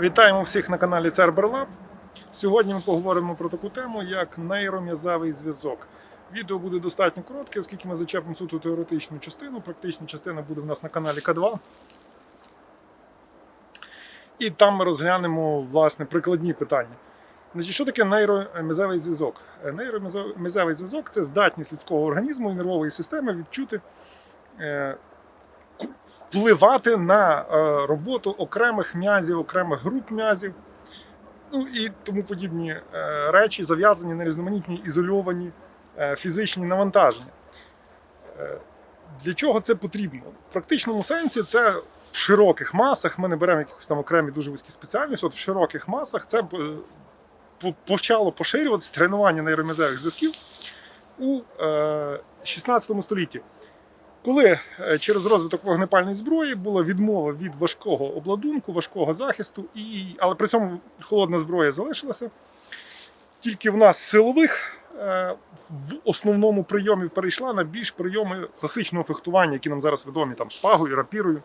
Вітаємо всіх на каналі Cerberlab. Сьогодні ми поговоримо про таку тему, як нейром'язевий зв'язок. Відео буде достатньо коротке, оскільки ми зачепимо суто теоретичну частину. Практична частина буде в нас на каналі К2. І там ми розглянемо власне прикладні питання. Значить, що таке нейром'язевий зв'язок? Е, зв'язок це здатність людського організму і нервової системи відчути е, впливати на е, роботу окремих м'язів, окремих груп м'язів, ну і тому подібні е, речі, зав'язані на різноманітні ізольовані е, фізичні навантаження. Для чого це потрібно? В практичному сенсі це в широких масах. Ми не беремо якихось там окремі дуже вузькі спеціальності. От в широких масах це почало поширюватися тренування нейром'язевих зв'язків у е, 16 столітті. Коли е, через розвиток вогнепальної зброї була відмова від важкого обладунку, важкого захисту, і, але при цьому холодна зброя залишилася. Тільки в нас силових е, в основному прийомі перейшла на більш прийоми класичного фехтування, які нам зараз відомі там шпагою, рапірою,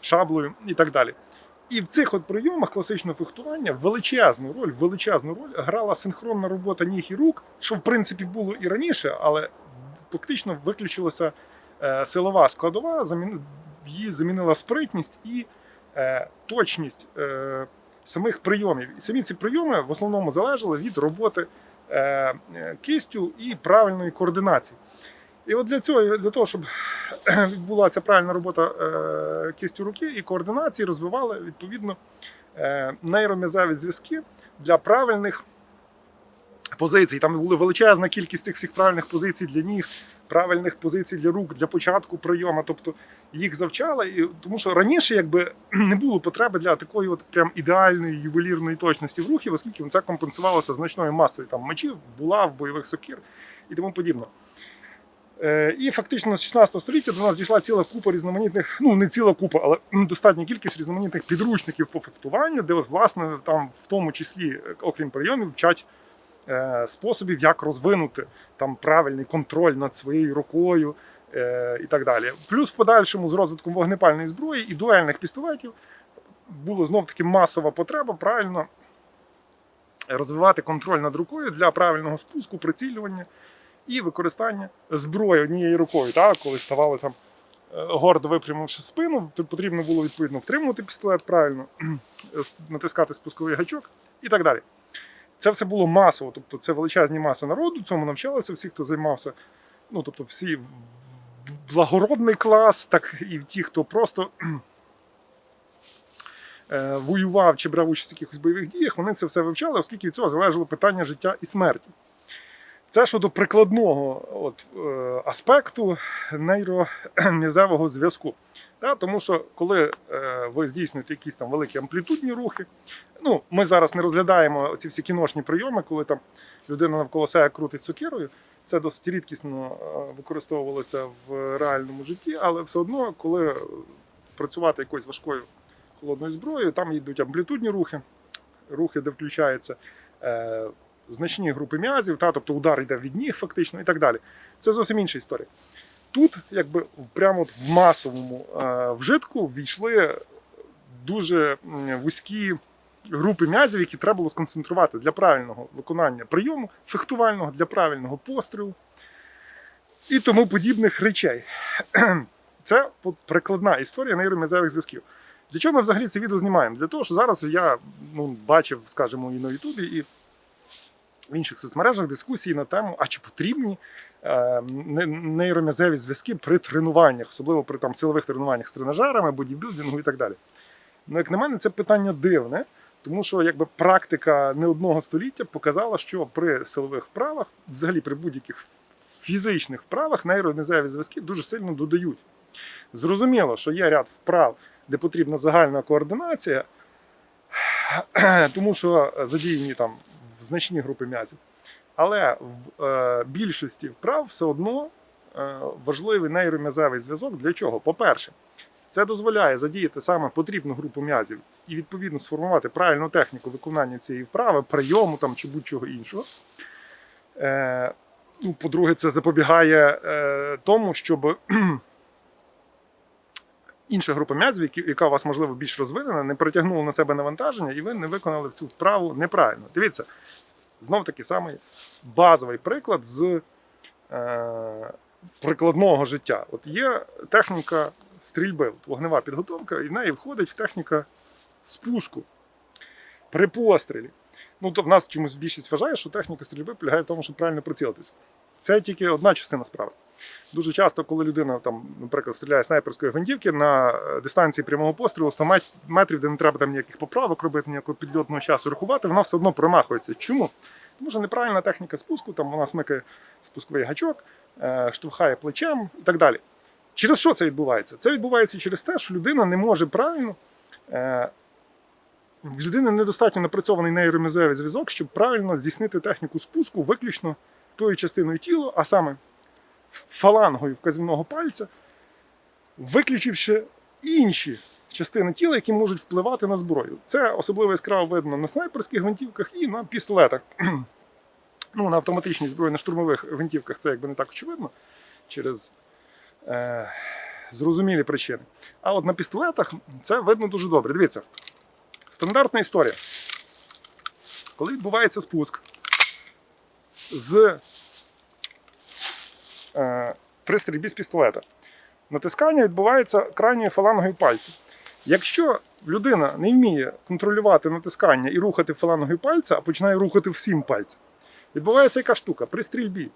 шаблею і так далі. І в цих от прийомах класичного фехтування величезну роль, величезну роль грала синхронна робота ніг і рук, що в принципі було і раніше, але фактично виключилася е, силова складова, її замінила спритність і е, точність е, самих прийомів. І самі ці прийоми в основному залежали від роботи е, е, кистю і правильної координації. І от для цього, для того, щоб відбулася правильна робота е, кистю руки і координації, розвивали відповідно е, нейром'язеві зв'язки для правильних позицій. Там була величезна кількість цих всіх правильних позицій для ніг, правильних позицій для рук, для початку прийому. Тобто їх завчали, і тому що раніше якби не було потреби для такої от прям ідеальної ювелірної точності в рухів, оскільки це компенсувалося значною масою там мечів, булав, бойових сокир і тому подібне. Е, І фактично з 16 століття до нас дійшла ціла купа різноманітних, ну не ціла купа, але достатня кількість різноманітних підручників по фехтуванню, де власне там в тому числі, е, окрім прийомів, вчать способів, як розвинути там правильний контроль над своєю рукою е, і так далі. Плюс в подальшому з розвитком вогнепальної зброї і дуельних пістолетів була знов таки масова потреба правильно розвивати контроль над рукою для правильного спуску, прицілювання і використання зброї однією рукою. Так? Коли ставали там е, гордо випрямивши спину, потрібно було відповідно втримувати пістолет правильно, натискати спусковий гачок і так далі. Це все було масово, тобто це величезні маси народу, цьому навчалися всі, хто займався, ну тобто всі благородний клас, так і ті, хто просто е, воював чи брав участь в якихось бойових діях, вони це все вивчали, оскільки від цього залежало питання життя і смерті. Це щодо прикладного от, е, аспекту нейром'язевого зв'язку. Та, тому що коли е, ви здійснюєте якісь там великі амплітудні рухи, ну, ми зараз не розглядаємо ці всі кіношні прийоми, коли там людина навколо себе крутить сокирою. Це досить рідкісно е, використовувалося в реальному житті, але все одно, коли працювати якоюсь важкою холодною зброєю, там йдуть амплітудні рухи, рухи, де включаються е, значні групи м'язів, та, тобто удар йде від ніг фактично і так далі. Це зовсім інша історія. Тут, якби прямо в масовому е, вжитку ввійшли дуже вузькі групи м'язів, які треба було сконцентрувати для правильного виконання прийому, фехтувального, для правильного пострілу і тому подібних речей. Це прикладна історія нейром'язевих зв'язків. Для чого ми взагалі це відео знімаємо? Для того, що зараз я ну, бачив, скажімо, і на Ютубі, і в інших соцмережах дискусії на тему, а чи потрібні е, не- нейром'язеві зв'язки при тренуваннях, особливо при там, силових тренуваннях з тренажерами, бодібілдингу і так далі. Ну, як на мене, це питання дивне, тому що якби практика не одного століття показала, що при силових вправах, взагалі при будь-яких фізичних вправах, нейром'язеві зв'язки дуже сильно додають. Зрозуміло, що є ряд вправ, де потрібна загальна координація, тому що задіяні там в значні групи м'язів. Але в е, більшості вправ все одно е, важливий нейром'язевий зв'язок. Для чого? По-перше, це дозволяє задіяти саме потрібну групу м'язів і відповідно сформувати правильну техніку виконання цієї вправи, прийому там, чи будь-чого іншого. Е, ну, по-друге, це запобігає е, тому, щоб інша група м'язів, яка у вас, можливо, більш розвинена, не притягнула на себе навантаження, і ви не виконали цю вправу неправильно. Дивіться, знов таки самий базовий приклад з е, прикладного життя. От є техніка стрільби, вогнева підготовка, і в неї входить в техніка спуску при пострілі. Ну, то в нас чомусь більшість вважає, що техніка стрільби полягає в тому, щоб правильно прицілитися. Це тільки одна частина справи. Дуже часто, коли людина, там, наприклад, стріляє з снайперської гвинтівки на е, дистанції прямого пострілу 100 метрів, де не треба там ніяких поправок робити, ніякого підльотного часу рахувати, вона все одно промахується. Чому? Тому що неправильна техніка спуску, там вона смикає спусковий гачок, е, штовхає плечем і так далі. Через що це відбувається? Це відбувається через те, що людина не може правильно. Е, в людини недостатньо напрацьований нейромізевий зв'язок, щоб правильно здійснити техніку спуску виключно тою частиною тіла, а саме фалангою вказівного пальця, виключивши інші частини тіла, які можуть впливати на зброю. Це особливо яскраво видно на снайперських гвинтівках і на пістолетах. Ну, на автоматичній зброї, на штурмових гвинтівках це якби не так очевидно через е, зрозумілі причини. А от на пістолетах це видно дуже добре. Дивіться, стандартна історія. Коли відбувається спуск з при стрільбі з пістолета, натискання відбувається крайньою фалангою пальця. Якщо людина не вміє контролювати натискання і рухати фалангою пальця, а починає рухати всім пальцем, відбувається яка штука при стрільбі.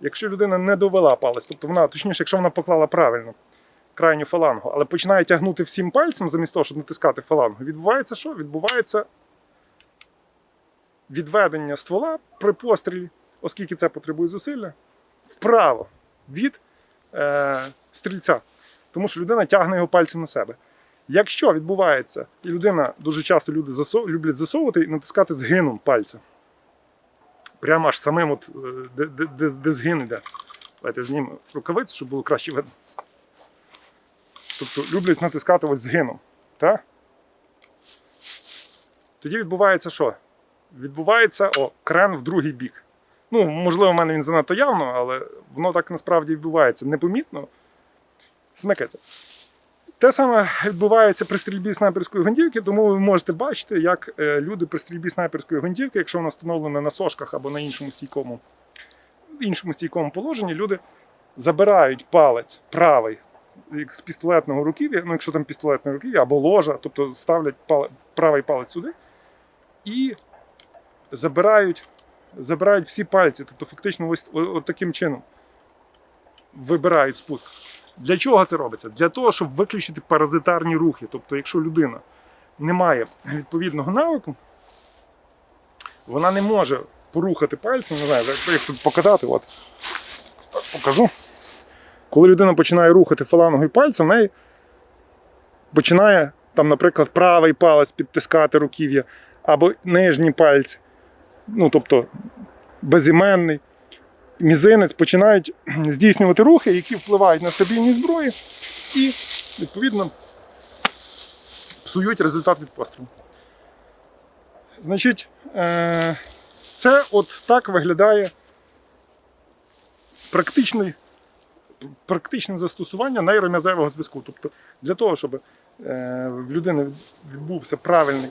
Якщо людина не довела палець, тобто вона, точніше, якщо вона поклала правильно крайню фалангу, але починає тягнути всім пальцем замість того, щоб натискати фалангу, відбувається що? Відбувається відведення ствола при пострілі, оскільки це потребує зусилля, вправо від е, стрільця. Тому що людина тягне його пальцем на себе. Якщо відбувається, і людина дуже часто люди засов, люблять засовувати і натискати згином пальця. Прямо аж самим, от, е, де, де, де, де згин іде. Давайте знімемо рукавицю, щоб було краще видно. Тобто люблять натискати ось згином. Так? Тоді відбувається що? Відбувається о, крен в другий бік. Ну, можливо, в мене він занадто явно, але воно так насправді відбувається непомітно. Смикається. Те саме відбувається при стрільбі снайперської гвинтівки, тому ви можете бачити, як е, люди при стрільбі снайперської гвинтівки, якщо вона встановлена на сошках або на іншому стійкому, іншому стійкому положенні, люди забирають палець правий як з пістолетного руків'я, ну якщо там пістолетне руків'я або ложа, тобто ставлять правий палець сюди і забирають, забирають всі пальці. Тобто фактично ось, таким чином вибирають спуск. Для чого це робиться? Для того, щоб виключити паразитарні рухи. Тобто, якщо людина не має відповідного навику, вона не може порухати пальцем, не знаю, як- тут показати, от так покажу. Коли людина починає рухати фалангою пальцем, в неї починає, там, наприклад, правий палець підтискати руків'я або нижній пальці, ну тобто безіменний мізинець починають здійснювати рухи, які впливають на стабільність зброї і, відповідно, псують результат від пострілу. Значить, е, це от так виглядає практичний, практичне застосування нейром'язевого зв'язку. Тобто для того, щоб е, в людини відбувся правильний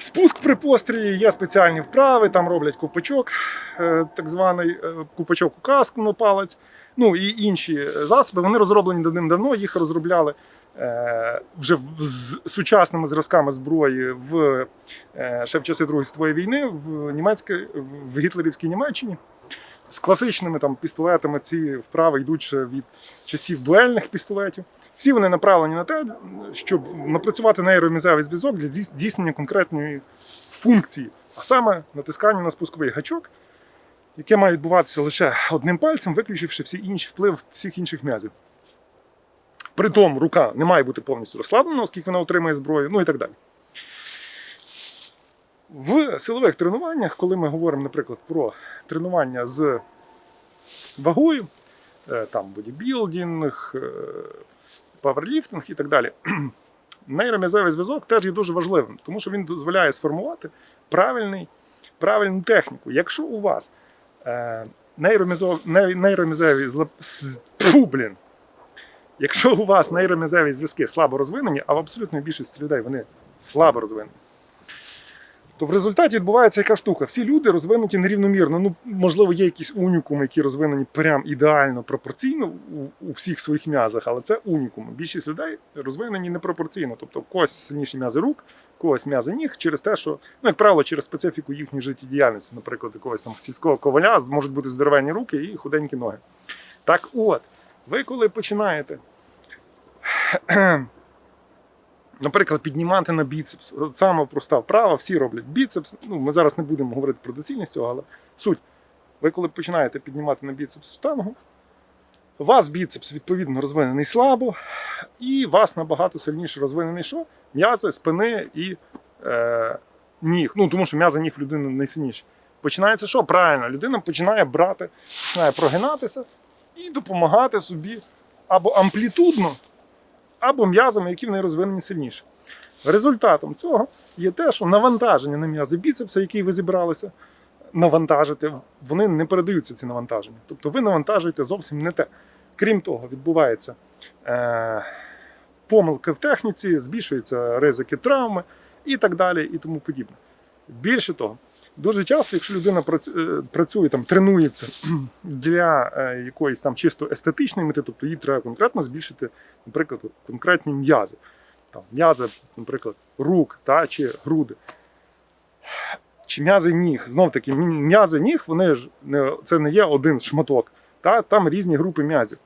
Спуск при пострілі, є спеціальні вправи, там роблять ковпачок, е, так званий купачок ковпачок у каску на палець. Ну і інші засоби. Вони розроблені давним-давно, їх розробляли е, вже з сучасними зразками зброї в е, ще в часи Другої світової війни в німецькій, в гітлерівській Німеччині. З класичними там пістолетами ці вправи йдуть ще від часів дуельних пістолетів. Всі вони направлені на те, щоб напрацювати нейромізевий зв'язок для здійс- здійснення конкретної функції, а саме натискання на спусковий гачок, яке має відбуватися лише одним пальцем, виключивши всі інші вплив всіх інших м'язів. Притом рука не має бути повністю розслаблена, оскільки вона отримує зброю, ну і так далі. В силових тренуваннях, коли ми говоримо, наприклад, про тренування з вагою, е, там бодібілдинг, е, паверліфтинг і так далі. Нейром'язевий зв'язок теж є дуже важливим, тому що він дозволяє сформувати правильний, правильну техніку. Якщо у вас е, нейромізо- ней- нейром'язевий зла- з- блін. Якщо у вас нейром'язеві зв'язки слабо розвинені, а в абсолютної більшості людей вони слабо розвинені, то в результаті відбувається яка штука. Всі люди розвинуті нерівномірно. Ну, можливо, є якісь унікуми, які розвинені прям ідеально пропорційно у, у всіх своїх м'язах, але це унікуми. Більшість людей розвинені непропорційно. Тобто в когось сильніші м'язи рук, в когось м'язи ніг через те, що, ну, як правило, через специфіку їхньої життєдіяльності, наприклад, якогось там сільського коваля можуть бути здоровенні руки і худенькі ноги. Так от, ви коли починаєте наприклад, піднімати на біцепс. От Саме проста вправа, всі роблять біцепс. Ну, ми зараз не будемо говорити про доцільність цього, але суть. Ви коли починаєте піднімати на біцепс штангу, у вас біцепс відповідно розвинений слабо, і вас набагато сильніше розвинений що? М'язи, спини і е, ніг. Ну, тому що м'язи ніг людини найсильніші. Починається що? Правильно, людина починає брати, починає прогинатися і допомагати собі або амплітудно, або м'язами, які в неї розвинені сильніше. Результатом цього є те, що навантаження на м'язи біцепса, який ви зібралися навантажити, вони не передаються ці навантаження. Тобто ви навантажуєте зовсім не те. Крім того, відбувається е, помилки в техніці, збільшуються ризики травми і так далі, і тому подібне. Більше того, дуже часто, якщо людина е, працює там, тренується для е, якоїсь там чисто естетичної мети, тобто їй треба конкретно збільшити, наприклад, конкретні м'язи. Там, м'язи, наприклад, рук та, чи груди. Чи м'язи ніг. Знов таки, м'язи ніг, вони ж не, це не є один шматок. Та, там різні групи м'язів.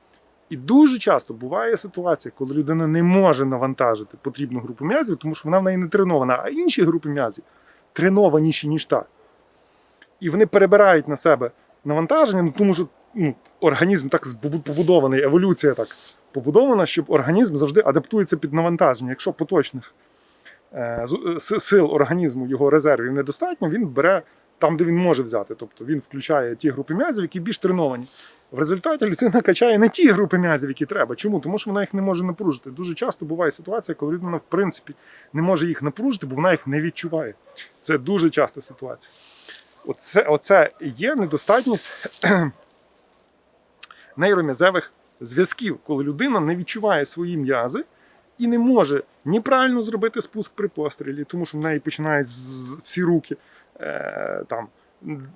І дуже часто буває ситуація, коли людина не може навантажити потрібну групу м'язів, тому що вона в неї не тренована, а інші групи м'язів тренованіші, ніж та. І вони перебирають на себе навантаження, ну, тому що ну, організм так побудований, еволюція так побудована, щоб організм завжди адаптується під навантаження. Якщо поточних е, сил організму, його резервів недостатньо, він бере там, де він може взяти. Тобто він включає ті групи м'язів, які більш треновані. В результаті людина качає не ті групи м'язів, які треба. Чому? Тому що вона їх не може напружити. Дуже часто буває ситуація, коли людина, в принципі, не може їх напружити, бо вона їх не відчуває. Це дуже часта ситуація. Оце, оце є недостатність нейром'язевих зв'язків, коли людина не відчуває свої м'язи і не може ні правильно зробити спуск при пострілі, тому що в неї починають всі руки. Е, там,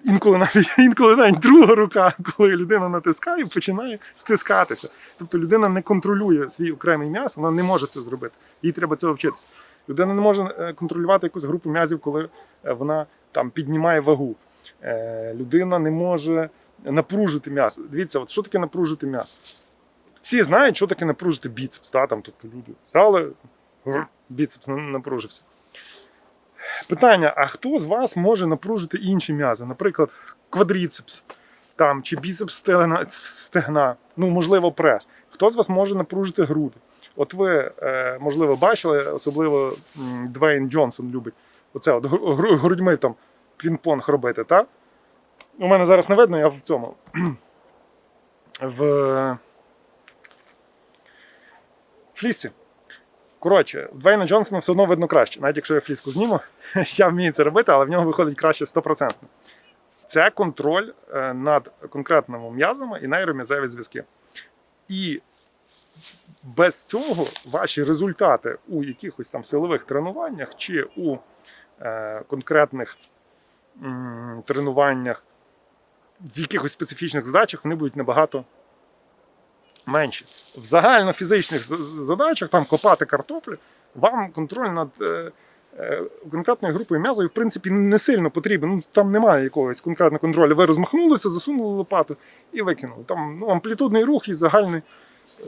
інколи, навіть, інколи навіть друга рука, коли людина натискає, починає стискатися. Тобто людина не контролює свій окремий м'яз, вона не може це зробити. Їй треба цього вчитися. Людина не може е, контролювати якусь групу м'язів, коли е, вона там піднімає вагу. Е, людина не може напружити м'ясо. Дивіться, от що таке напружити м'ясо? Всі знають, що таке напружити біцепс. Та? Там, тобто люди взяли, біцепс на- напружився. Питання: а хто з вас може напружити інші м'язи? Наприклад, квадріцепс там, чи біцепс стегна, стегна, ну, можливо, прес. Хто з вас може напружити груди? От ви, е, можливо, бачили, особливо Двейн Джонсон любить оце от гру- гру- грудьми там пінг-понг робити, так? У мене зараз не видно, я в цьому. В флісі. Коротше, в Двейна Джонсона все одно видно краще. Навіть якщо я фліску зніму, я вмію це робити, але в нього виходить краще 100%. Це контроль е, над конкретними м'язами і нейром'язеві зв'язки. І без цього ваші результати у якихось там силових тренуваннях чи у конкретних тренуваннях в якихось специфічних задачах вони будуть набагато менші. В загальнофізичних задачах, там копати картоплю, вам контроль над е, е, конкретною групою м'язів, в принципі, не сильно потрібен. Ну, там немає якогось конкретного контролю. Ви розмахнулися, засунули лопату і викинули. Там ну, амплітудний рух і загальний е,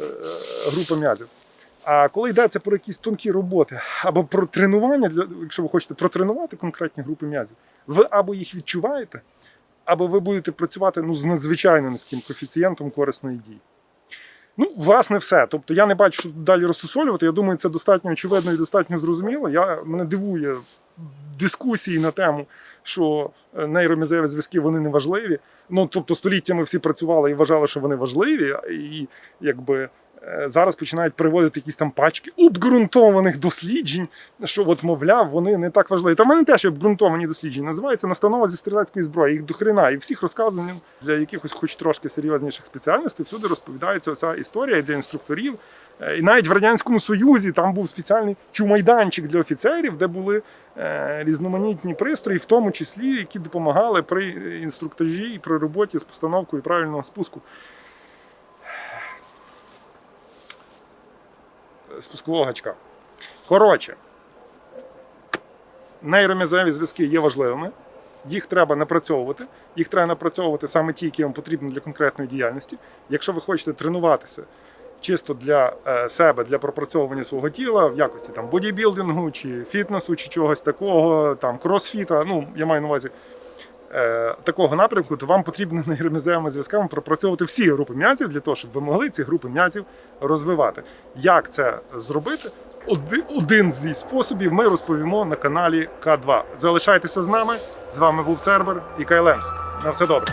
група м'язів. А коли йдеться про якісь тонкі роботи або про тренування, для, якщо ви хочете протренувати конкретні групи м'язів, ви або їх відчуваєте, або ви будете працювати ну, з надзвичайно низьким коефіцієнтом корисної дії. Ну, власне, все. Тобто я не бачу, що далі розсусолювати. Я думаю, це достатньо очевидно і достатньо зрозуміло. Я, мене дивує дискусії на тему, що е, нейромізеві зв'язки вони не важливі. Ну, тобто, століттями всі працювали і вважали, що вони важливі, і якби зараз починають приводити якісь там пачки обґрунтованих досліджень, що, от, мовляв, вони не так важливі. Та в мене теж обґрунтовані дослідження. Називається настанова зі стрілецької зброї. Їх дохрена. І всіх розказувань для якихось, хоч трошки серйозніших спеціальностей, всюди розповідається ця історія для інструкторів. Е, І навіть в Радянському Союзі там був спеціальний чумайданчик для офіцерів, де були е, різноманітні пристрої, в тому числі, які допомагали при інструктажі і при роботі з постановкою правильного спуску. Спускового гачка. Коротше, нейром'язеві зв'язки є важливими. Їх треба напрацьовувати. Їх треба напрацьовувати саме ті, які вам потрібні для конкретної діяльності. Якщо ви хочете тренуватися чисто для е, себе, для пропрацьовування свого тіла в якості там бодібілдингу чи фітнесу, чи чогось такого, там кросфіта, ну я маю на увазі такого напрямку, то вам потрібно нейромізевими зв'язками пропрацьовувати всі групи м'язів для того, щоб ви могли ці групи м'язів розвивати. Як це зробити? Оди- Один зі способів ми розповімо на каналі К2. Залишайтеся з нами. З вами був Цербер і Кайлен. На все добре.